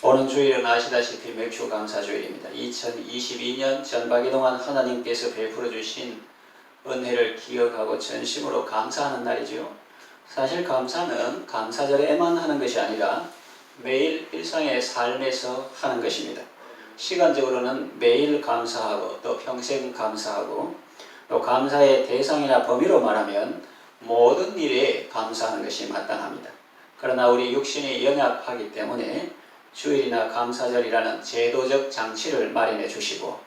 오는 주일은 아시다시피 맥주 감사 주일입니다. 2022년 전박이 동안 하나님께서 베풀어 주신 은혜를 기억하고 전심으로 감사하는 날이죠. 사실 감사는 감사절에만 하는 것이 아니라 매일 일상의 삶에서 하는 것입니다. 시간적으로는 매일 감사하고 또 평생 감사하고 또 감사의 대상이나 범위로 말하면 모든 일에 감사하는 것이 마땅합니다. 그러나 우리 육신이 연약하기 때문에 주일이나 감사절이라는 제도적 장치를 마련해 주시고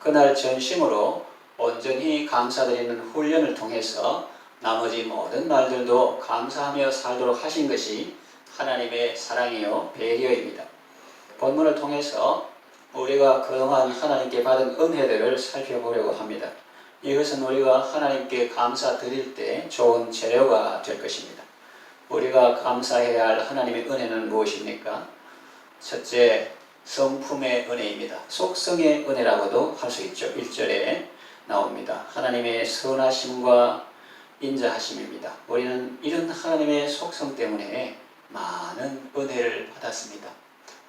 그날 전심으로 온전히 감사드리는 훈련을 통해서 나머지 모든 날들도 감사하며 살도록 하신 것이 하나님의 사랑이요 배려입니다. 본문을 통해서 우리가 그동안 하나님께 받은 은혜들을 살펴보려고 합니다. 이것은 우리가 하나님께 감사드릴 때 좋은 재료가 될 것입니다. 우리가 감사해야 할 하나님의 은혜는 무엇입니까? 첫째, 성품의 은혜입니다. 속성의 은혜라고도 할 수 있죠. 1절에 나옵니다. 하나님의 선하심과 인자하심입니다. 우리는 이런 하나님의 속성 때문에 많은 은혜를 받았습니다.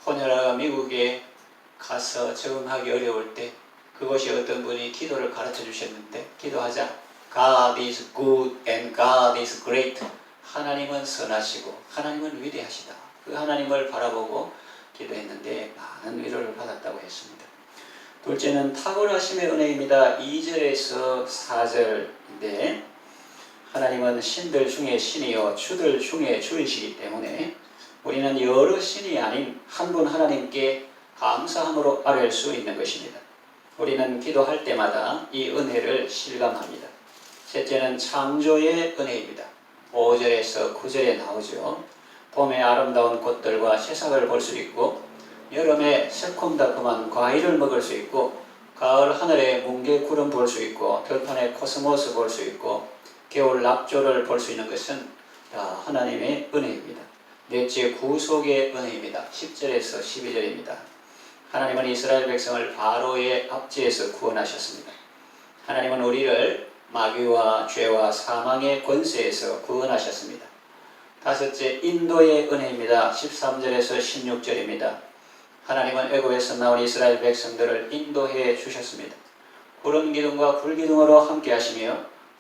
호녀라가 미국에 가서 적응하기 어려울 때 그것이 어떤 분이 기도를 가르쳐 주셨는데 기도하자 God is good and God is great 하나님은 선하시고 하나님은 위대하시다. 그 하나님을 바라보고 기도했는데 많은 위로를 받았다고 했습니다. 둘째는 탁월하심의 은혜입니다. 2절에서 4절인데 하나님은 신들 중에 신이요 주들 중에 주이시기 때문에 우리는 여러 신이 아닌 한 분 하나님께 감사함으로 아뢰 수 있는 것입니다. 우리는 기도할 때마다 이 은혜를 실감합니다. 셋째는 창조의 은혜입니다. 5절에서 9절에 나오죠. 봄의 아름다운 꽃들과 새싹을 볼 수 있고 여름에 새콤달콤한 과일을 먹을 수 있고 가을 하늘에 뭉게 구름 볼 수 있고 들판에 코스모스 볼 수 있고 겨울 낙조를 볼 수 있는 것은 다 하나님의 은혜입니다. 넷째 구속의 은혜입니다. 10절에서 12절입니다. 하나님은 이스라엘 백성을 바로의 압제에서 구원하셨습니다. 하나님은 우리를 마귀와 죄와 사망의 권세에서 구원하셨습니다. 다섯째 인도의 은혜입니다. 13절에서 16절입니다. 하나님은 애굽에서 나온 이스라엘 백성들을 인도해 주셨습니다. 구름 기둥과 불 기둥으로 함께 하시며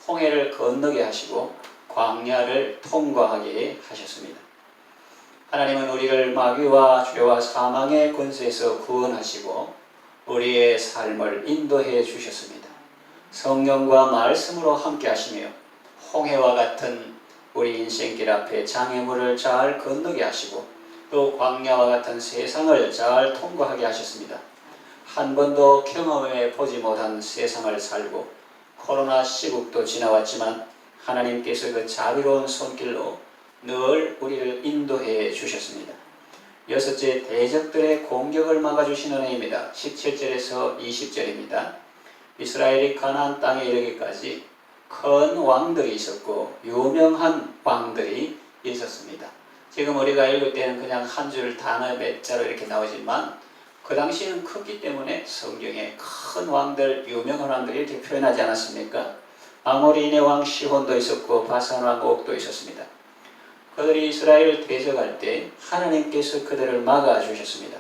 홍해를 건너게 하시고 광야를 통과하게 하셨습니다. 하나님은 우리를 마귀와 죄와 사망의 권세에서 구원하시고 우리의 삶을 인도해 주셨습니다. 성령과 말씀으로 함께 하시며 홍해와 같은 우리 인생길 앞에 장애물을 잘 건너게 하시고 또 광야와 같은 세상을 잘 통과하게 하셨습니다. 한 번도 경험해 보지 못한 세상을 살고 코로나 시국도 지나왔지만 하나님께서 그 자비로운 손길로 늘 우리를 인도해 주셨습니다. 여섯째 대적들의 공격을 막아주시는 은혜입니다. 17절에서 20절입니다. 이스라엘이 가나안 땅에 이르기까지 큰 왕들이 있었고 유명한 왕들이 있었습니다. 지금 우리가 읽을 때는 그냥 한 줄 단어 몇 자로 이렇게 나오지만 그 당시에는 컸기 때문에 성경에 큰 왕들, 유명한 왕들이 이렇게 표현하지 않았습니까? 아모리인의 왕 시혼도 있었고 바산 왕 옥도 있었습니다. 그들이 이스라엘을 대적할 때 하나님께서 그들을 막아주셨습니다.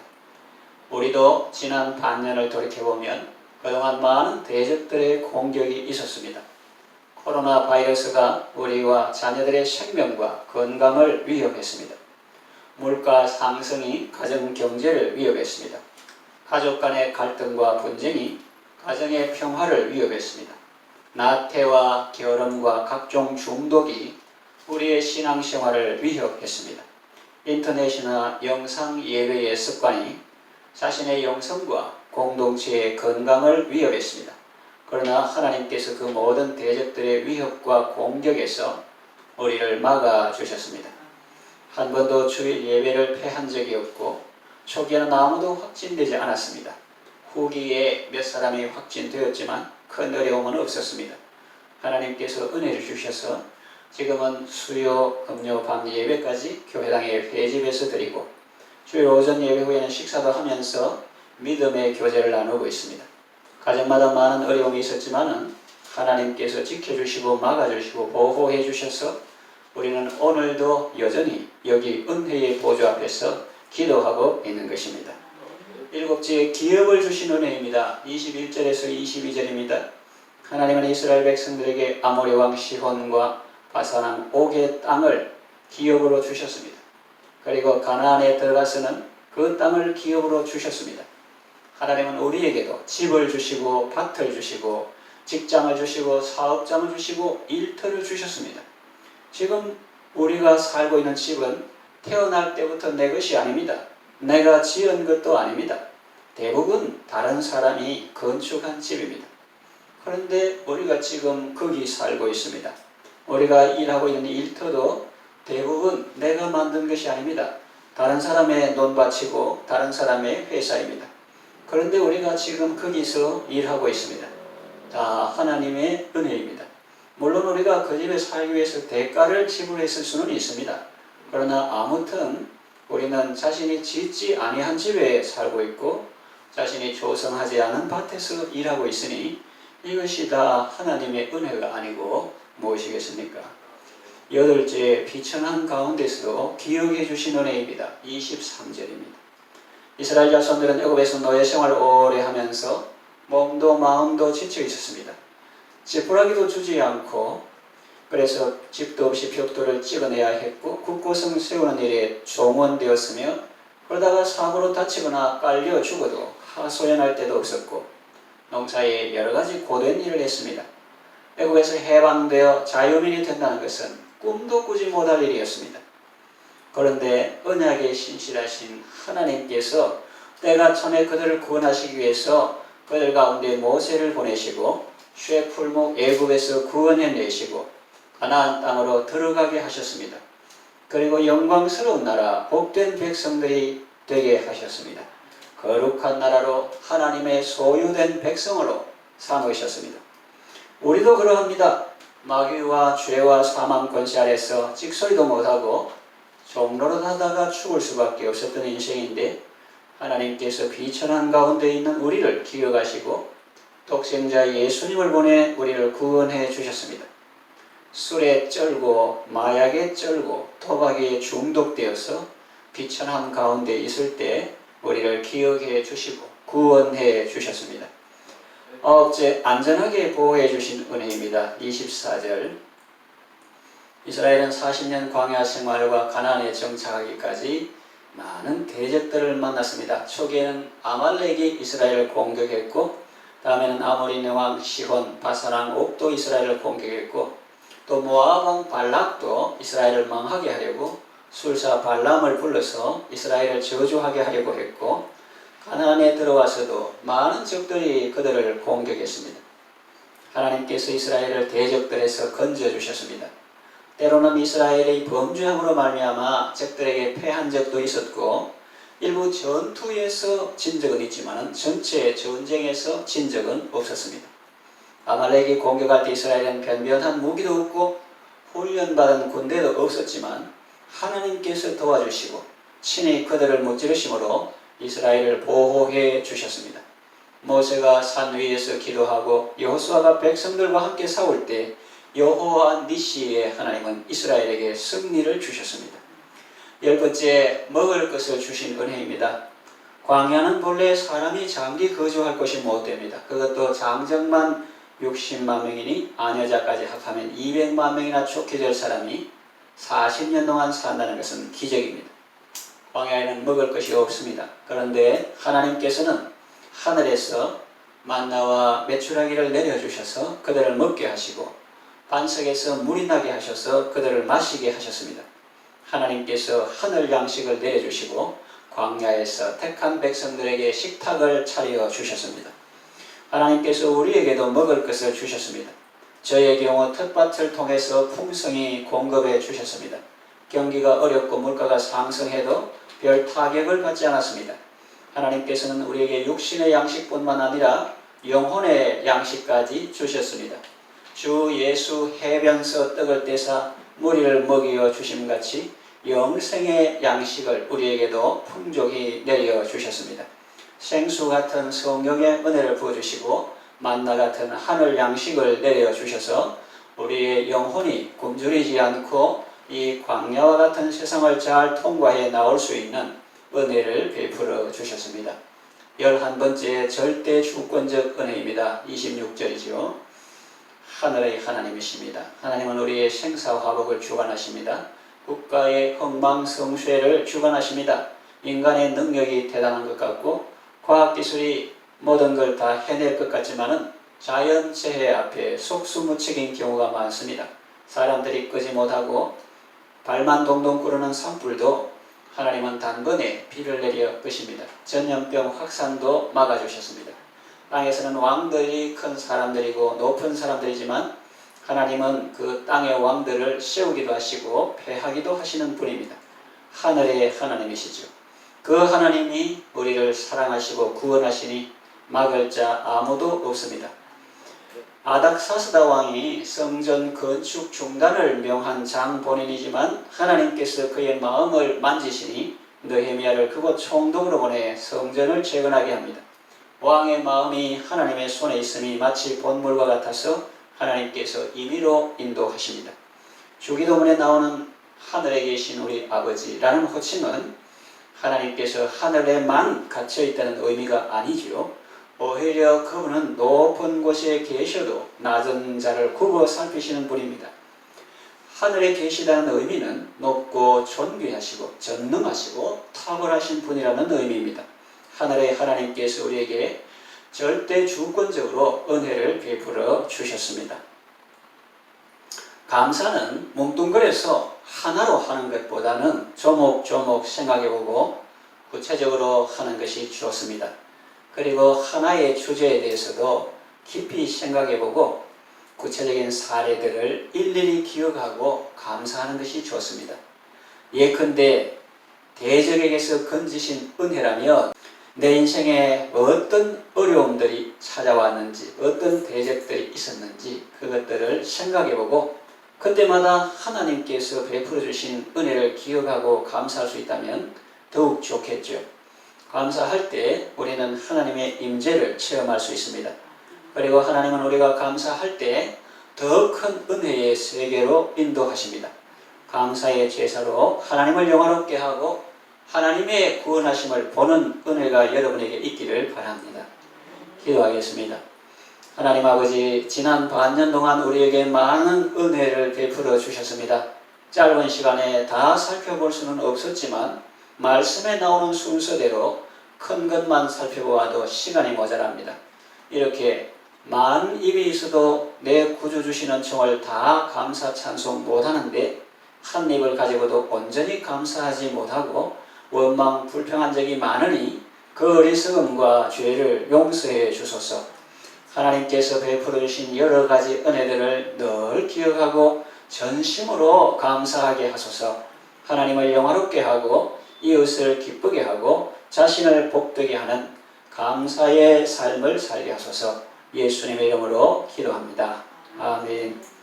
우리도 지난 반년을 돌이켜보면 그동안 많은 대적들의 공격이 있었습니다. 코로나 바이러스가 우리와 자녀들의 생명과 건강을 위협했습니다. 물가 상승이 가정 경제를 위협했습니다. 가족 간의 갈등과 분쟁이 가정의 평화를 위협했습니다. 나태와 결함과 각종 중독이 우리의 신앙생활을 위협했습니다. 인터넷이나 영상 예배의 습관이 자신의 영성과 공동체의 건강을 위협했습니다. 그러나 하나님께서 그 모든 대적들의 위협과 공격에서 우리를 막아 주셨습니다. 한 번도 주일 예배를 패한 적이 없고 초기에는 아무도 확진되지 않았습니다. 후기에 몇 사람이 확진되었지만 큰 어려움은 없었습니다. 하나님께서 은혜를 주셔서 지금은 수요, 금요, 밤 예배까지 교회당의 회집에서 드리고 주일 오전 예배 후에는 식사도 하면서 믿음의 교제를 나누고 있습니다. 가정마다 많은 어려움이 있었지만은 하나님께서 지켜주시고 막아주시고 보호해 주셔서 우리는 오늘도 여전히 여기 은혜의 보좌 앞에서 기도하고 있는 것입니다. 일곱째 기업을 주신 은혜입니다. 21절에서 22절입니다. 하나님은 이스라엘 백성들에게 아모리 왕 시혼과 바사랑 옥의 땅을 기업으로 주셨습니다. 그리고 가나안에 들어가서는 그 땅을 기업으로 주셨습니다. 하나님은 우리에게도 집을 주시고 밭을 주시고 직장을 주시고 사업장을 주시고 일터를 주셨습니다. 지금 우리가 살고 있는 집은 태어날 때부터 내 것이 아닙니다. 내가 지은 것도 아닙니다. 대부분 다른 사람이 건축한 집입니다. 그런데 우리가 지금 거기 살고 있습니다. 우리가 일하고 있는 일터도 대부분 내가 만든 것이 아닙니다. 다른 사람의 논밭이고 다른 사람의 회사입니다. 그런데 우리가 지금 거기서 일하고 있습니다. 다 하나님의 은혜입니다. 물론 우리가 그 집에 살기 위해서 대가를 지불했을 수는 있습니다. 그러나 아무튼 우리는 자신이 짓지 아니한 집에 살고 있고 자신이 조성하지 않은 밭에서 일하고 있으니 이것이 다 하나님의 은혜가 아니고 무엇이겠습니까? 여덟째 비천한 가운데서도 기억해 주신 은혜입니다. 23절입니다. 이스라엘 자손들은 애굽에서 노예 생활을 오래 하면서 몸도 마음도 지쳐 있었습니다. 지푸라기도 주지 않고 그래서 집도 없이 벽돌을 찍어내야 했고 국고성 세우는 일에 종원되었으며 그러다가 사고로 다치거나 깔려 죽어도 하소연할 때도 없었고 농사에 여러 가지 고된 일을 했습니다. 애국에서 해방되어 자유민이 된다는 것은 꿈도 꾸지 못할 일이었습니다. 그런데 언약에 신실하신 하나님께서 때가 전에 그들을 구원하시기 위해서 그들 가운데 모세를 보내시고 쇠풀목 애굽에서 구원해 내시고 가나안 땅으로 들어가게 하셨습니다. 그리고 영광스러운 나라 복된 백성들이 되게 하셨습니다. 거룩한 나라로 하나님의 소유된 백성으로 삼으셨습니다. 우리도 그러합니다. 마귀와 죄와 사망 권세 아래서 찍소리도 못하고 종로로 하다가 죽을 수밖에 없었던 인생인데 하나님께서 비천 한 가운데 있는 우리를 기억하시고 독생자 예수님을 보내 우리를 구원해 주셨습니다. 술에 쩔고 마약에 쩔고 도박에 중독되어서 비천함 가운데 있을 때 우리를 기억해 주시고 구원해 주셨습니다. 아홉째 안전하게 보호해 주신 은혜입니다. 24절 이스라엘은 40년 광야 생활과 가나안에 정착하기까지 많은 대적들을 만났습니다. 초기에는 아말렉이 이스라엘을 공격했고 다음에는 아모리네 왕 시혼, 바사랑 옥도 이스라엘을 공격했고 또 모압 왕 발락도 이스라엘을 망하게 하려고 술사 발람을 불러서 이스라엘을 저주하게 하려고 했고 가나안에 들어와서도 많은 적들이 그들을 공격했습니다. 하나님께서 이스라엘을 대적들에서 건져 주셨습니다. 때로는 이스라엘의 범죄함으로 말미암아 적들에게 패한 적도 있었고 일부 전투에서 진 적은 있지만 전체 전쟁에서 진 적은 없었습니다. 아말렉이 공격할 때 이스라엘은 변변한 무기도 없고 훈련받은 군대도 없었지만 하나님께서 도와주시고 친히 그들을 무찌르심으로 이스라엘을 보호해 주셨습니다. 모세가 산 위에서 기도하고 여호수아가 백성들과 함께 싸울 때 여호와 니시의 하나님은 이스라엘에게 승리를 주셨습니다. 열 번째 먹을 것을 주신 은혜입니다. 광야는 본래 사람이 장기 거주할 곳이 못 됩니다. 그것도 장정만 60만 명이니 아녀자까지 합하면 200만 명이나 좋게 될 사람이 40년 동안 산다는 것은 기적입니다. 광야에는 먹을 것이 없습니다. 그런데 하나님께서는 하늘에서 만나와 메추라기를 내려주셔서 그들을 먹게 하시고 반석에서 물이 나게 하셔서 그들을 마시게 하셨습니다. 하나님께서 하늘 양식을 내려주시고 광야에서 택한 백성들에게 식탁을 차려 주셨습니다. 하나님께서 우리에게도 먹을 것을 주셨습니다. 저의 경우 텃밭을 통해서 풍성히 공급해 주셨습니다. 경기가 어렵고 물가가 상승해도 별 타격을 받지 않았습니다. 하나님께서는 우리에게 육신의 양식뿐만 아니라 영혼의 양식까지 주셨습니다. 주 예수 해변서 떡을 떼사 무리를 먹여 주심 같이 영생의 양식을 우리에게도 풍족히 내려 주셨습니다. 생수 같은 성령의 은혜를 부어 주시고 만나 같은 하늘 양식을 내려 주셔서 우리의 영혼이 굶주리지 않고 이 광야와 같은 세상을 잘 통과해 나올 수 있는 은혜를 베풀어 주셨습니다. 열한 번째 절대 주권적 은혜입니다. 26절이죠. 하늘의 하나님이십니다. 하나님은 우리의 생사화복을 주관하십니다. 국가의 흥망성쇠를 주관하십니다. 인간의 능력이 대단한 것 같고 과학기술이 모든 걸 다 해낼 것 같지만은 자연재해 앞에 속수무책인 경우가 많습니다. 사람들이 끄지 못하고 발만 동동 끓는 산불도 하나님은 단번에 비를 내려 끄십니다. 전염병 확산도 막아주셨습니다. 땅에서는 왕들이 큰 사람들이고 높은 사람들이지만 하나님은 그 땅의 왕들을 세우기도 하시고 패하기도 하시는 분입니다. 하늘의 하나님이시죠. 그 하나님이 우리를 사랑하시고 구원하시니 막을 자 아무도 없습니다. 아닥사스다 왕이 성전 건축 중단을 명한 장본인이지만 하나님께서 그의 마음을 만지시니 느헤미야를 그곳 총독으로 보내 성전을 재건하게 합니다. 왕의 마음이 하나님의 손에 있음이 마치 본물과 같아서 하나님께서 임의로 인도하십니다. 주기도문에 나오는 하늘에 계신 우리 아버지라는 호칭은 하나님께서 하늘에만 갇혀 있다는 의미가 아니지요. 오히려 그분은 높은 곳에 계셔도 낮은 자를 굽어 살피시는 분입니다. 하늘에 계시다는 의미는 높고 존귀하시고 전능하시고 탁월하신 분이라는 의미입니다. 하늘의 하나님께서 우리에게 절대 주권적으로 은혜를 베풀어 주셨습니다. 감사는 뭉뚱그려서 하나로 하는 것보다는 조목조목 생각해보고 구체적으로 하는 것이 좋습니다. 그리고 하나의 주제에 대해서도 깊이 생각해보고 구체적인 사례들을 일일이 기억하고 감사하는 것이 좋습니다. 예컨대 대적에게서 건지신 은혜라면 내 인생에 어떤 어려움들이 찾아왔는지 어떤 대적들이 있었는지 그것들을 생각해보고 그때마다 하나님께서 베풀어 주신 은혜를 기억하고 감사할 수 있다면 더욱 좋겠죠. 감사할 때 우리는 하나님의 임재를 체험할 수 있습니다. 그리고 하나님은 우리가 감사할 때 더 큰 은혜의 세계로 인도하십니다. 감사의 제사로 하나님을 영화롭게 하고 하나님의 구원하심을 보는 은혜가 여러분에게 있기를 바랍니다. 기도하겠습니다. 하나님 아버지, 지난 반년 동안 우리에게 많은 은혜를 베풀어 주셨습니다. 짧은 시간에 다 살펴볼 수는 없었지만, 말씀에 나오는 순서대로 큰 것만 살펴보아도 시간이 모자랍니다. 이렇게 만 입이 있어도 내 구주 주신 은총을 다 감사 찬송 못하는데, 한 입을 가지고도 온전히 감사하지 못하고, 원망 불평한 적이 많으니, 그 어리석음과 죄를 용서해 주소서. 하나님께서 베풀어 주신 여러 가지 은혜들을 늘 기억하고 전심으로 감사하게 하소서. 하나님을 영화롭게 하고 이웃을 기쁘게 하고 자신을 복되게 하는 감사의 삶을 살게 하소서. 예수님의 이름으로 기도합니다. 아멘.